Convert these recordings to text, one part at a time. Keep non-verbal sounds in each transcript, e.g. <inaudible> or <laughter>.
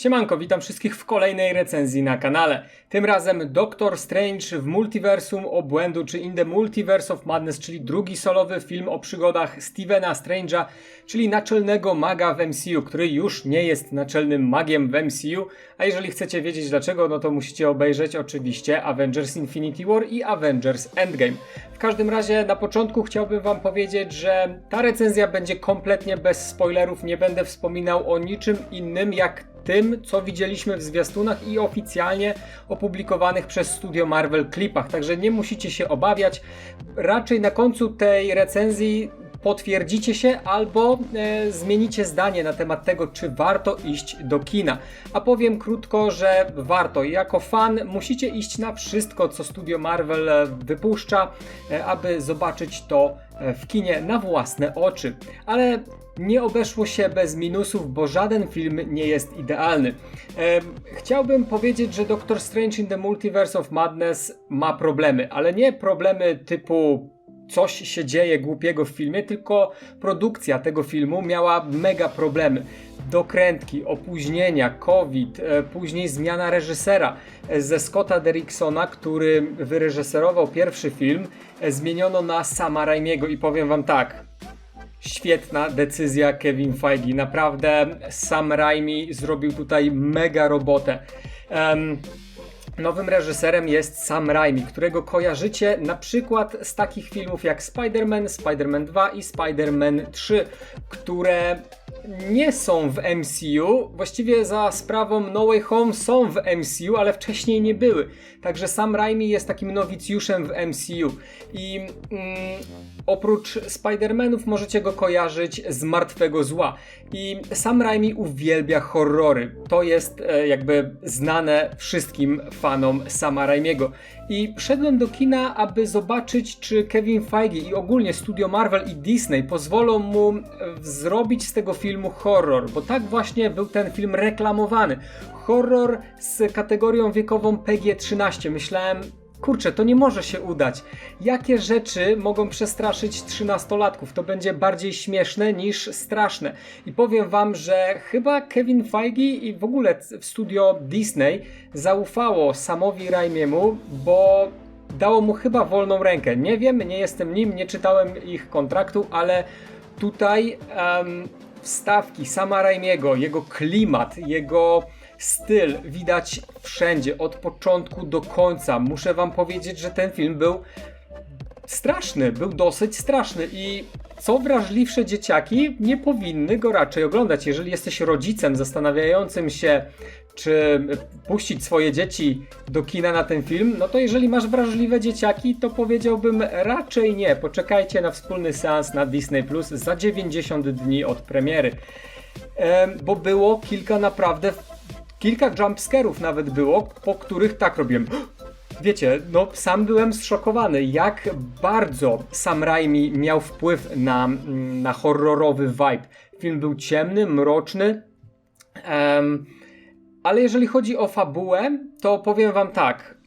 Siemanko, witam wszystkich w kolejnej recenzji na kanale. Tym razem Doctor Strange w Multiversum Obłędu, czy In the Multiverse of Madness, czyli drugi solowy film o przygodach Stevena Strange'a, czyli naczelnego maga w MCU, który już nie jest naczelnym magiem w MCU, a jeżeli chcecie wiedzieć dlaczego, no to musicie obejrzeć oczywiście Avengers Infinity War i Avengers Endgame. W każdym razie na początku chciałbym wam powiedzieć, że ta recenzja będzie kompletnie bez spoilerów, nie będę wspominał o niczym innym jak tym, co widzieliśmy w zwiastunach i oficjalnie opublikowanych przez studio Marvel klipach. Także nie musicie się obawiać. Raczej na końcu tej recenzji potwierdzicie się albo e, zmienicie zdanie na temat tego, czy warto iść do kina. A powiem krótko, że warto. Jako fan musicie iść na wszystko, co studio Marvel e, wypuszcza, e, aby zobaczyć to e, w kinie na własne oczy. Ale nie obeszło się bez minusów, bo żaden film nie jest idealny. Em, chciałbym powiedzieć, że Doctor Strange in the Multiverse of Madness ma problemy, ale nie problemy typu coś się dzieje głupiego w filmie, tylko produkcja tego filmu miała mega problemy. Dokrętki, opóźnienia, COVID, e, później zmiana reżysera. E, Ze Scotta Derricksona, który wyreżyserował pierwszy film, e, zmieniono na Sama Raimiego i powiem wam tak, Świetna decyzja Kevin Feige. Naprawdę Sam Raimi zrobił tutaj mega robotę. Em, nowym reżyserem jest Sam Raimi, którego kojarzycie na przykład z takich filmów jak Spider-Man, Spider-Man 2 i Spider-Man 3, które nie są w MCU, właściwie za sprawą No Way Home są w MCU, ale wcześniej nie były. Także Sam Raimi jest takim nowicjuszem w MCU. I mm, oprócz Spider-Manów możecie go kojarzyć z Martwego Zła. I Sam Raimi uwielbia horrory. To jest e, jakby znane wszystkim fanom Sama Raimiego. I szedłem do kina, aby zobaczyć, czy Kevin Feige i ogólnie studio Marvel i Disney pozwolą mu e, zrobić z tego filmu horror, bo tak właśnie był ten film reklamowany. Horror z kategorią wiekową PG-13. Myślałem, kurczę, to nie może się udać. Jakie rzeczy mogą przestraszyć trzynastolatków? To będzie bardziej śmieszne niż straszne. I powiem wam, że chyba Kevin Feige i w ogóle w studio Disney zaufało Samowi Raimiemu, bo dało mu chyba wolną rękę. Nie wiem, nie jestem nim, nie czytałem ich kontraktu, ale tutaj em, wstawki sama Raimiego, jego klimat, jego styl widać wszędzie, od początku do końca. Muszę wam powiedzieć, że ten film był straszny, był dosyć straszny i co wrażliwsze dzieciaki nie powinny go raczej oglądać. Jeżeli jesteś rodzicem zastanawiającym się, czy puścić swoje dzieci do kina na ten film, no to jeżeli masz wrażliwe dzieciaki, to powiedziałbym raczej nie. Poczekajcie na wspólny seans na Disney Plus za 90 dni od premiery. Em, bo było kilka naprawdę, kilka jumpscarów nawet było, po których tak robiłem. <gasps> Wiecie, no sam byłem zszokowany, jak bardzo Sam Raimi miał wpływ na, mm, na horrorowy vibe. Film był ciemny, mroczny, em, ale jeżeli chodzi o fabułę, to powiem wam tak.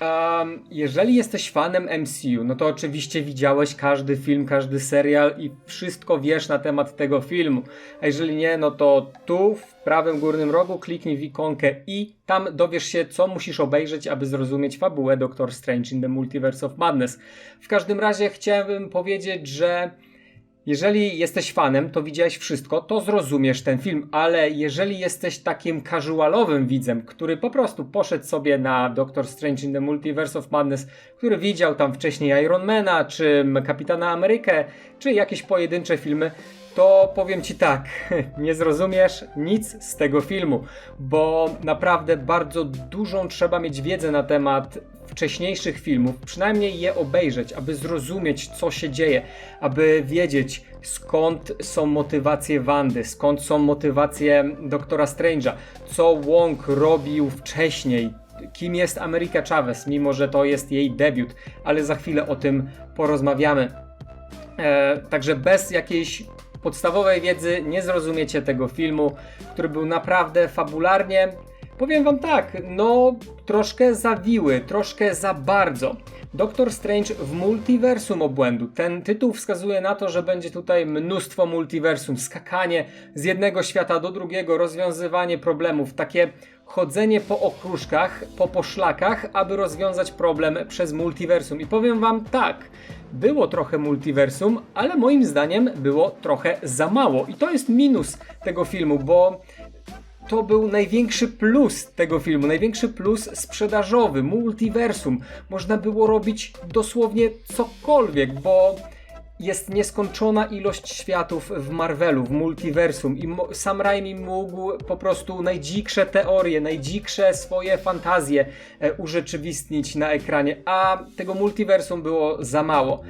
Em, jeżeli jesteś fanem MCU, no to oczywiście widziałeś każdy film, każdy serial i wszystko wiesz na temat tego filmu. A jeżeli nie, no to tu w prawym górnym rogu kliknij w ikonkę i tam dowiesz się, co musisz obejrzeć, aby zrozumieć fabułę Doctor Strange in the Multiverse of Madness. W każdym razie chciałbym powiedzieć, że jeżeli jesteś fanem, to widziałeś wszystko, to zrozumiesz ten film, ale jeżeli jesteś takim casualowym widzem, który po prostu poszedł sobie na Doctor Strange in the Multiverse of Madness, który widział tam wcześniej Ironmana, czy Kapitana Amerykę, czy jakieś pojedyncze filmy, to powiem ci tak, <laughs> nie zrozumiesz nic z tego filmu, bo naprawdę bardzo dużą trzeba mieć wiedzę na temat wcześniejszych filmów, przynajmniej je obejrzeć, aby zrozumieć, co się dzieje, aby wiedzieć, skąd są motywacje Wandy, skąd są motywacje Doktora Strange'a, co Wong robił wcześniej, kim jest Ameryka Chavez, mimo że to jest jej debiut, ale za chwilę o tym porozmawiamy. E, także bez jakiejś podstawowej wiedzy nie zrozumiecie tego filmu, który był naprawdę fabularnie. Powiem wam tak, no troszkę zawiły, troszkę za bardzo. Doktor Strange w multiversum obłędu. Ten tytuł wskazuje na to, że będzie tutaj mnóstwo multiversum, skakanie z jednego świata do drugiego, rozwiązywanie problemów, takie chodzenie po okruszkach, po poszlakach, aby rozwiązać problem przez multiversum. I powiem wam tak, było trochę multiversum, ale moim zdaniem było trochę za mało. I to jest minus tego filmu, bo to był największy plus tego filmu, największy plus sprzedażowy, multiversum. Można było robić dosłownie cokolwiek, bo jest nieskończona ilość światów w Marvelu, w multiversum i Sam Raimi mógł po prostu najdziksze teorie, najdziksze swoje fantazje e, urzeczywistnić na ekranie, a tego multiversum było za mało.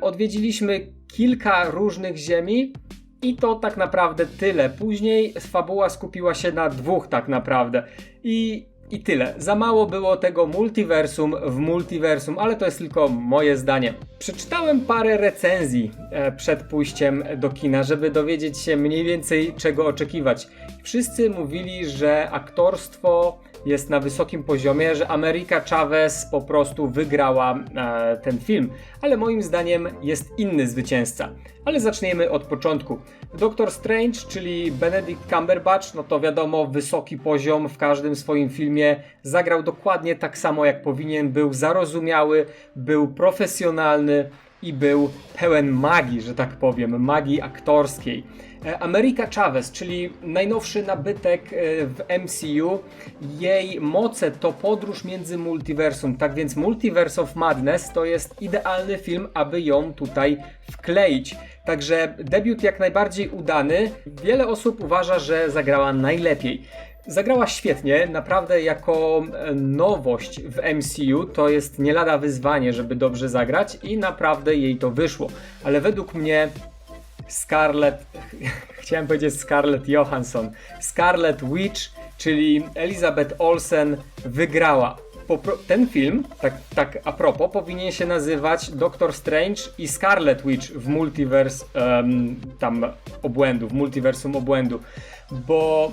Odwiedziliśmy kilka różnych ziemi, i to tak naprawdę tyle. Później fabuła skupiła się na dwóch tak naprawdę. I, I tyle. Za mało było tego multiversum w multiversum, ale to jest tylko moje zdanie. Przeczytałem parę recenzji e, przed pójściem do kina, żeby dowiedzieć się mniej więcej czego oczekiwać. Wszyscy mówili, że aktorstwo jest na wysokim poziomie, że America Chavez po prostu wygrała e, ten film, ale moim zdaniem jest inny zwycięzca. Ale zaczniemy od początku. Doctor Strange, czyli Benedict Cumberbatch, no to wiadomo, wysoki poziom w każdym swoim filmie. Zagrał dokładnie tak samo jak powinien, był zarozumiały, był profesjonalny i był pełen magii, że tak powiem, magii aktorskiej. E, America Chavez, czyli najnowszy nabytek e, w MCU, jej moce to podróż między multiversum. Tak więc Multiverse of Madness to jest idealny film, aby ją tutaj wkleić. Także debiut jak najbardziej udany. Wiele osób uważa, że zagrała najlepiej. Zagrała świetnie, naprawdę jako e, nowość w MCU to jest nie lada wyzwanie, żeby dobrze zagrać i naprawdę jej to wyszło. Ale według mnie Scarlett, <laughs> chciałem powiedzieć Scarlett Johansson, Scarlett Witch, czyli Elizabeth Olsen wygrała. Ten film, tak, tak a propos, powinien się nazywać Doctor Strange i Scarlet Witch w multiverse em, tam obłędu, w multiversum obłędu, bo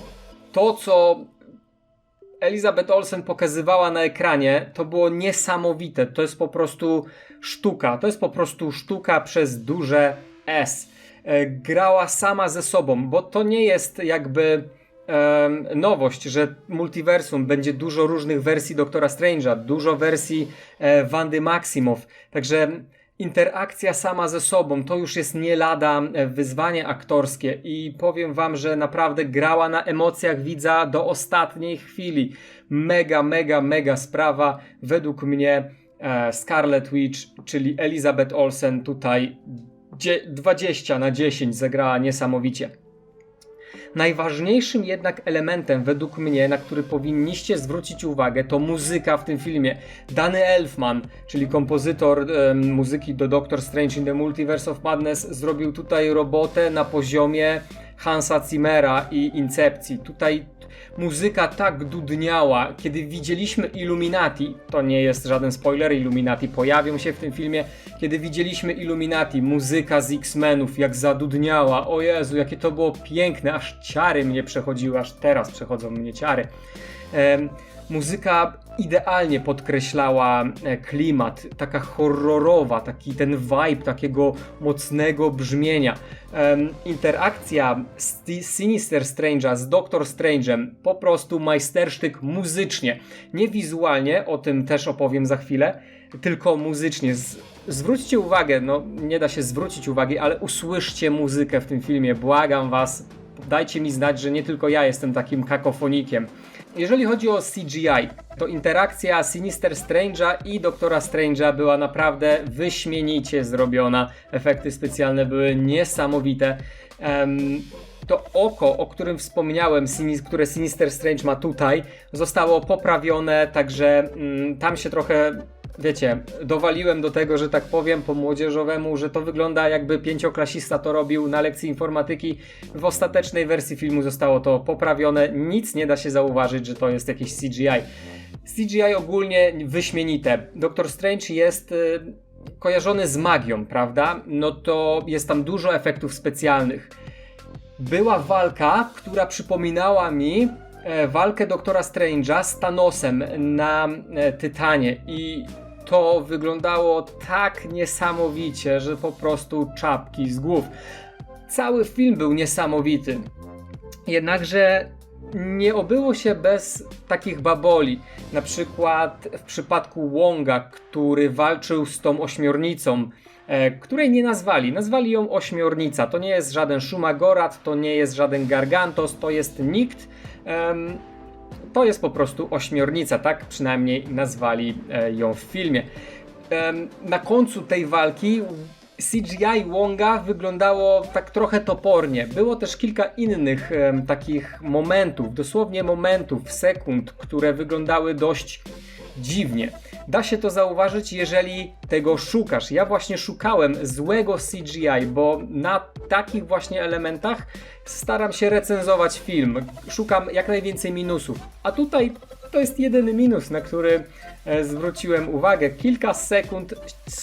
to co Elizabeth Olsen pokazywała na ekranie, to było niesamowite. To jest po prostu sztuka. To jest po prostu sztuka przez duże S. E, Grała sama ze sobą, bo to nie jest jakby nowość, że multiversum będzie dużo różnych wersji Doktora Strange'a, dużo wersji e, Wandy Maximow. Także interakcja sama ze sobą to już jest nie lada e, wyzwanie aktorskie i powiem wam, że naprawdę grała na emocjach widza do ostatniej chwili. Mega, mega, mega sprawa. Według mnie e, Scarlet Witch, czyli Elizabeth Olsen tutaj dzie- 20 na 10 zagrała niesamowicie. Najważniejszym jednak elementem według mnie, na który powinniście zwrócić uwagę, to muzyka w tym filmie. Danny Elfman, czyli kompozytor muzyki do Doctor Strange in the Multiverse of Madness, zrobił tutaj robotę na poziomie Hansa Zimmera i Incepcji. Tutaj muzyka tak dudniała, kiedy widzieliśmy Illuminati, to nie jest żaden spoiler, Illuminati pojawią się w tym filmie, kiedy widzieliśmy Illuminati, muzyka z X-Menów, jak zadudniała, o Jezu, jakie to było piękne, aż ciary mnie przechodziły, aż teraz przechodzą mnie ciary. Muzyka idealnie podkreślała e, klimat, taka horrorowa, taki ten vibe takiego mocnego brzmienia. Interakcja Sinister Strange'a z Doctor Strange'em po prostu majstersztyk muzycznie, nie wizualnie, o tym też opowiem za chwilę, tylko muzycznie. Zwróćcie uwagę, no nie da się zwrócić uwagi, ale usłyszcie muzykę w tym filmie, błagam was, dajcie mi znać, że nie tylko ja jestem takim kakofonikiem. Jeżeli chodzi o CGI, to interakcja Sinister Strange'a i Doktora Strange'a była naprawdę wyśmienicie zrobiona. Efekty specjalne były niesamowite. Em, to oko, o którym wspomniałem, które Sinister Strange ma tutaj, zostało poprawione, także mm, tam się trochę wiecie, dowaliłem do tego, że tak powiem, po młodzieżowemu, że to wygląda jakby pięcioklasista to robił na lekcji informatyki. W ostatecznej wersji filmu zostało to poprawione. Nic nie da się zauważyć, że to jest jakieś CGI. CGI ogólnie wyśmienite. Doctor Strange jest y, kojarzony z magią, prawda? No to jest tam dużo efektów specjalnych. Była walka, która przypominała mi e, walkę Doktora Strange'a z Thanosem na e, Tytanie i to wyglądało tak niesamowicie, że po prostu czapki z głów. Cały film był niesamowity. Jednakże nie obyło się bez takich baboli. Na przykład w przypadku Wonga, który walczył z tą ośmiornicą, e, której nie nazwali. Nazwali ją ośmiornica. To nie jest żaden Shumagorat, to nie jest żaden Gargantos, to jest nikt. To jest po prostu ośmiornica, tak przynajmniej nazwali e, ją w filmie. Na końcu tej walki CGI Wonga wyglądało tak trochę topornie. Było też kilka innych takich momentów, dosłownie momentów, sekund, które wyglądały dość dziwnie. Da się to zauważyć, jeżeli tego szukasz. Ja właśnie szukałem złego CGI, bo na takich właśnie elementach staram się recenzować film. Szukam jak najwięcej minusów. A tutaj to jest jedyny minus, na który e, zwróciłem uwagę. Kilka sekund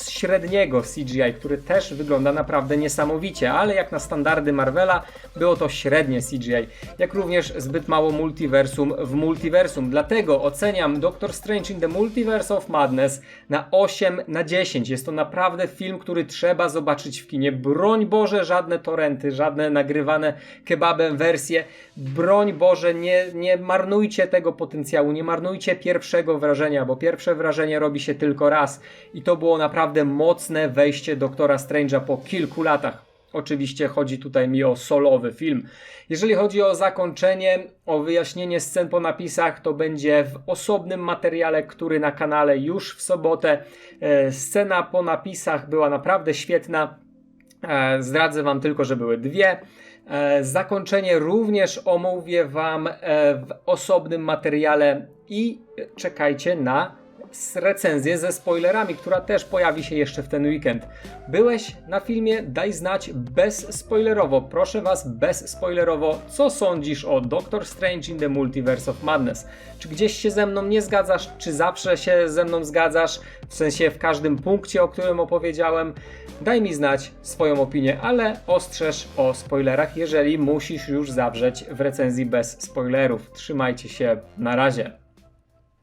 średniego CGI, który też wygląda naprawdę niesamowicie, ale jak na standardy Marvela było to średnie CGI. Jak również zbyt mało multiversum w multiversum. Dlatego oceniam Doctor Strange in the Multiverse of Madness na 8 na 10. Jest to naprawdę film, który trzeba zobaczyć w kinie. Broń Boże, żadne torenty, żadne nagrywane kebabem wersje. Broń Boże, nie, nie marnujcie tego potencjału, nie marnujcie pierwszego wrażenia, bo pierwsze wrażenie robi się tylko raz. I to było naprawdę mocne wejście Doktora Strange'a po kilku latach. Oczywiście chodzi tutaj mi o solowy film. Jeżeli chodzi o zakończenie, o wyjaśnienie scen po napisach, to będzie w osobnym materiale, który na kanale już w sobotę. E, Scena po napisach była naprawdę świetna. E, Zdradzę Wam tylko, że były dwie. E, Zakończenie również omówię Wam e, w osobnym materiale i czekajcie na recenzję ze spoilerami, która też pojawi się jeszcze w ten weekend. Byłeś na filmie? Daj znać bez spoilerowo. Proszę Was bez spoilerowo, co sądzisz o Doctor Strange in the Multiverse of Madness? Czy gdzieś się ze mną nie zgadzasz? Czy zawsze się ze mną zgadzasz? W sensie w każdym punkcie, o którym opowiedziałem? Daj mi znać swoją opinię, ale ostrzeż o spoilerach, jeżeli musisz już zawrzeć w recenzji bez spoilerów. Trzymajcie się, na razie.